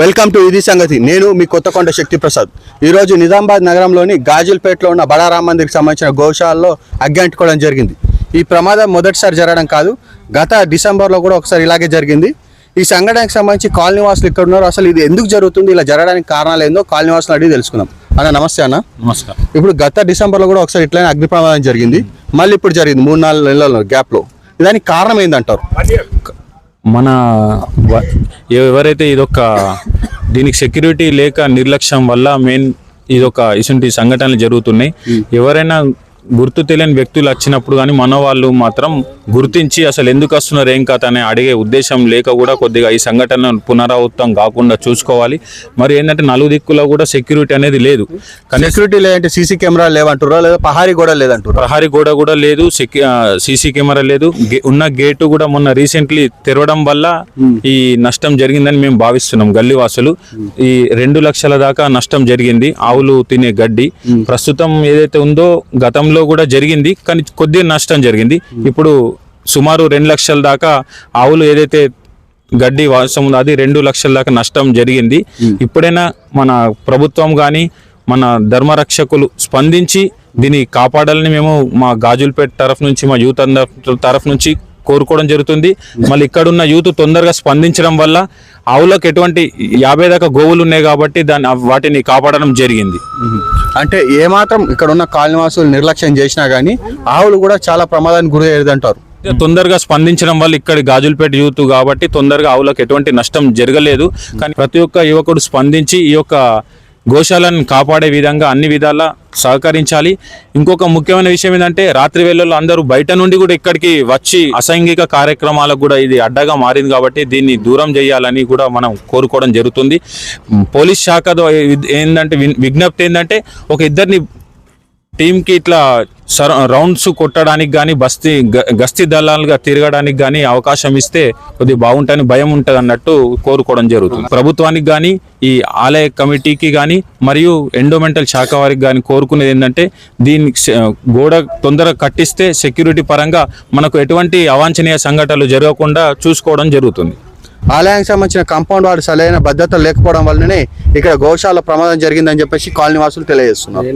Welcome to ఇది సంగతి. నేను మీ కొత్తకొండ శక్తి ప్రసాద్ ఈరోజు నిజామాబాద్ నగరంలోని గాజుల్పేటలో ఉన్న బడా రామ్ మందిర్కి సంబంధించిన గోశాలలో అగ్గి అంటుకోవడం జరిగింది. ఈ ప్రమాదం మొదటిసారి జరగడం కాదు గత డిసెంబర్లో కూడా ఒకసారి ఇలాగే జరిగింది. ఈ సంఘటనకు సంబంధించి కాలనీ వాసులు ఇక్కడ ఉన్నారు. అసలు ఇది ఎందుకు జరుగుతుంది ఇలా జరగడానికి కారణాలు ఏందో కాలనీ వాసులు అడిగి తెలుసుకుందాం. అన్న నమస్తే అన్న. నమస్కారం. ఇప్పుడు గత డిసెంబర్లో కూడా ఒకసారి ఇట్లనే అగ్ని ప్రమాదం జరిగింది. మళ్ళీ ఇప్పుడు జరిగింది మూడు నాలుగు నెలల గ్యాప్లో. దానికి కారణం ఏందంటారు? మన ఎవరైతే ఇదొక దీనికి సెక్యూరిటీ లేక నిర్లక్ష్యం వల్ల మెయిన్ ఇదొక ఇటువంటి సంఘటనలు జరుగుతున్నాయి. ఎవరైనా గుర్తు తెలియని వ్యక్తులు వచ్చినప్పుడు కానీ మన వాళ్ళు మాత్రం గుర్తించి అసలు ఎందుకు వస్తున్నారు ఏం కథ అని అడిగే ఉద్దేశం లేక కూడా కొద్దిగా ఈ సంఘటన పునరావృతం కాకుండా చూసుకోవాలి. మరి ఏంటంటే నలుగు దిక్కులో కూడా సెక్యూరిటీ అనేది లేదు. సెక్యూరిటీ లేదంటే సీసీ కెమెరా లేవంటారు లేదా పహారీ కూడా లేదంటారు ప్రహరీ గోడ కూడా లేదు సీసీ కెమెరా లేదు. ఉన్న గేటు కూడా మొన్న రీసెంట్లీ తెరవడం వల్ల ఈ నష్టం జరిగిందని మేము భావిస్తున్నాం గల్లీ వాసులు ఈ రెండు లక్షల దాకా నష్టం జరిగింది ఆవులు తినే గడ్డి. ప్రస్తుతం ఏదైతే ఉందో గతంలో కూడా జరిగింది కానీ కొద్దిగా నష్టం జరిగింది. ఇప్పుడు సుమారు రెండు లక్షల దాకా ఆవులు ఏదైతే గడ్డి వాసం ఉందో అది రెండు లక్షల దాకా నష్టం జరిగింది. ఇప్పుడైనా మన ప్రభుత్వం కానీ మన ధర్మరక్షకులు స్పందించి దీన్ని కాపాడాలని మేము మా గాజులపేట తరఫు నుంచి మా యూత్ అందరి తరఫు నుంచి కోరుకోవడం జరుగుతుంది. మళ్ళీ ఇక్కడున్న యూత్ తొందరగా స్పందించడం వల్ల ఆవులకు ఎటువంటి యాభై దాకా గోవులు ఉన్నాయి కాబట్టి దాన్ని వాటిని కాపాడడం జరిగింది. అంటే ఏమాత్రం ఇక్కడ ఉన్న కాలనివాసులు నిర్లక్ష్యం చేసినా కానీ ఆవులు కూడా చాలా ప్రమాదానికి గురి అయ్యేదంటారు తొందరగా స్పందించడం వల్ల ఇక్కడ గాజులపేట యూత్ కాబట్టి తొందరగా ఆవులకు ఎటువంటి నష్టం జరగలేదు. కానీ ప్రతి ఒక్క యువకుడు స్పందించి ఈ యొక్క గోశాలను కాపాడే విధంగా అన్ని విధాలా సహకరించాలి. ఇంకొక ముఖ్యమైన విషయం ఏంటంటే రాత్రి వేళల్లో అందరూ బయట నుండి కూడా ఇక్కడికి వచ్చి అసంఘిక కార్యక్రమాలకు కూడా ఇది అడ్డగా మారింది కాబట్టి దీన్ని దూరం చేయాలని కూడా మనం కోరుకోవడం జరుగుతుంది. పోలీస్ శాఖ ఏంటంటే విజ్ఞప్తి ఏంటంటే ఒక ఇద్దరిని టీంకి ఇట్లా సర రౌండ్స్ కొట్టడానికి కానీ బస్తీ గ- గస్తీ దళాలుగా తిరగడానికి కానీ అవకాశం ఇస్తే కొద్దిగా బాగుంటుందని భయం ఉంటుంది అన్నట్టు కోరుకోవడం జరుగుతుంది. ప్రభుత్వానికి కానీ ఈ ఆలయ కమిటీకి కానీ మరియు ఎండోమెంటల్ శాఖ వారికి కానీ కోరుకునేది ఏంటంటే దీని గోడ తొందరగా కట్టిస్తే సెక్యూరిటీ పరంగా మనకు ఎటువంటి అవాంఛనీయ సంఘటనలు జరగకుండా చూసుకోవడం జరుగుతుంది. ఆలయానికి సంబంధించిన కాంపౌండ్ వాడు సరైన భద్రత లేకపోవడం వల్లనే ఇక్కడ గోశాల ప్రమాదం జరిగిందని చెప్పేసి కాలనీ వాసులు తెలియజేస్తున్నారు.